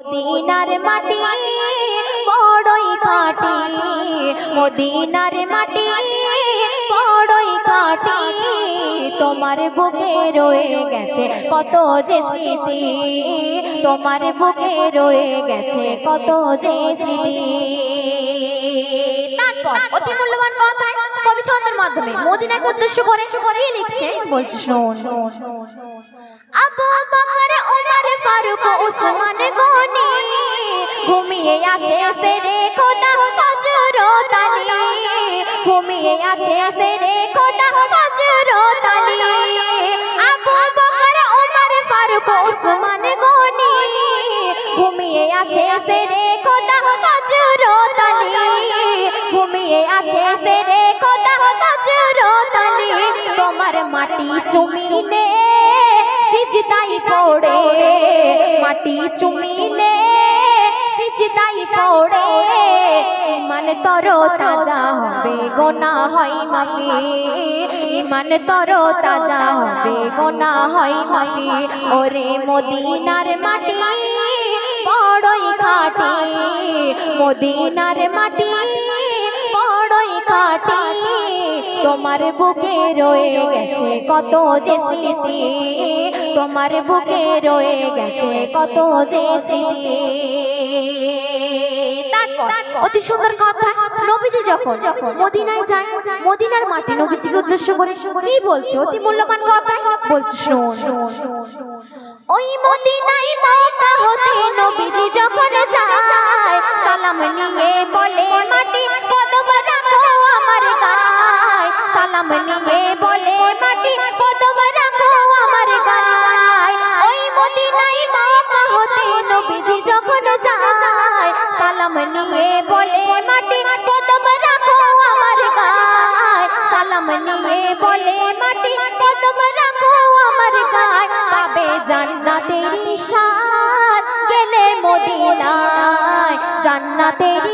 মদিনার মাটি, বড়ই খাটি মদিনার মাটি, বড়ই খাটি তোমার বুকে রয়ে গেছে কত যে স্মৃতি। তোমার বুকে রয়ে গেছে কত যে স্মৃতি। তারপর অতি মূল্যবান ছন্দের মাধ্যমে মদিনাকে উদ্দেশ্য করে কি লিখছে, বলছি, শোন। গনি, ঘুমিয়ে আছে সেরে খোদা হযরত আলী। মাটি চুমিলে সিজদাই পড়ে। মাটি চুমিলে সিজদাই পড়ে। ইমান তর তাজা হবে, গোনা হয় মাফি। ইমান তর তাজা হবে, গোনা হয় মাফি। ওরে মদিনার মাটি বড়ই খাটি। মদিনার মাটি বড়ই খাটি। তোমার বুকে রয়ে গেছে কত যে স্মৃতি, তোমার বুকে রয়ে গেছে কত যে স্মৃতি। অতি সুন্দর কথা, নবীজি যখন মদিনায় যায় মদিনার মাটি নবীজিকে উদ্দেশ্য করে কি বলছে? অতি মূল্যবান কথা, বলছে ওই মদিনায় মক্কা হতে নবীজি যখন যায়, সালাম নিয়ে নবীজি যখন যায়, সালাম নিয়ে বলে, মাটি কদম রাখো আমার গায়। সালাম নিয়ে বলে, মাটি কদম রাখো আমার গায়। পাবে জান্নাতের সাথ গেলে মদিনায়। জান্নাতের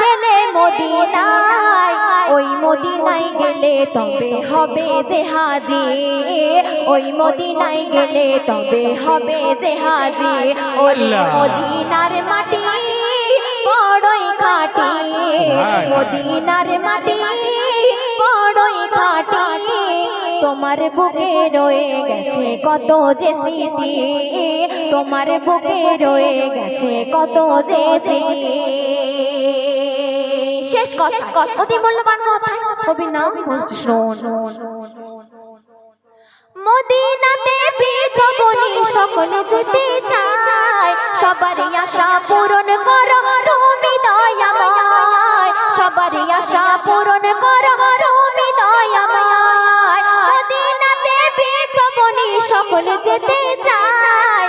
গেলে মদিনায়। ওই মদিনায় গেলে তবে হবে যে হাজি ওই মদিনায় গেলে তবে হবে যে হাজি ওই। মদিনার মাটি বড়ই খাটি। মদিনার মাটি বড়ই খাটি। তোমার বুকে রয়ে গেছে কত যে স্মৃতি। তোমার বুকে রয়ে গেছে কত যে স্মৃতি। শেষ কথা, অতি মূল্যবান কথা। কবি নাম শোন মদিনাতে বিধবনি সকলে যেতে চায়। সবারই আশা পূরণ করো তুমি দয়াময়। সবারই আশা পূরণ তুমি দয়াময়। মদিনাতে সকলে যেতে চায়।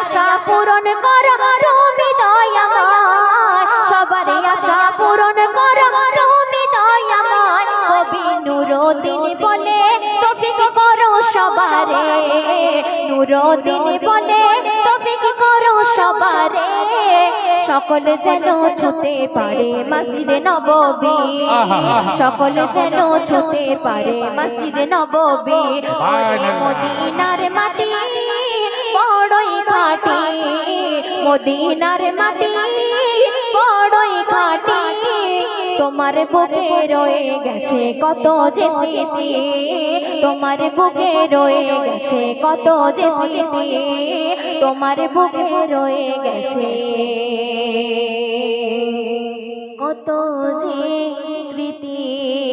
আশা পূরণ করো সবারে, নুরুদ্দিন বলে, তৌফিক করো সবারে। সকলে যেন ছুতে পারে মাসিদে নববী। সকলে যেন ছুতে পারে মসজিদে নববী। ওরে মদিনার মাটি বড়ই খাটি। মদিনার মাটি বড়ই খাটি। তোমার বুকে রয়ে গেছে কত যে স্মৃতি, তোমার বুকে রয়ে গেছে কত যে স্মৃতি, তোমার বুকে রয়ে গেছে কত যে স্মৃতি।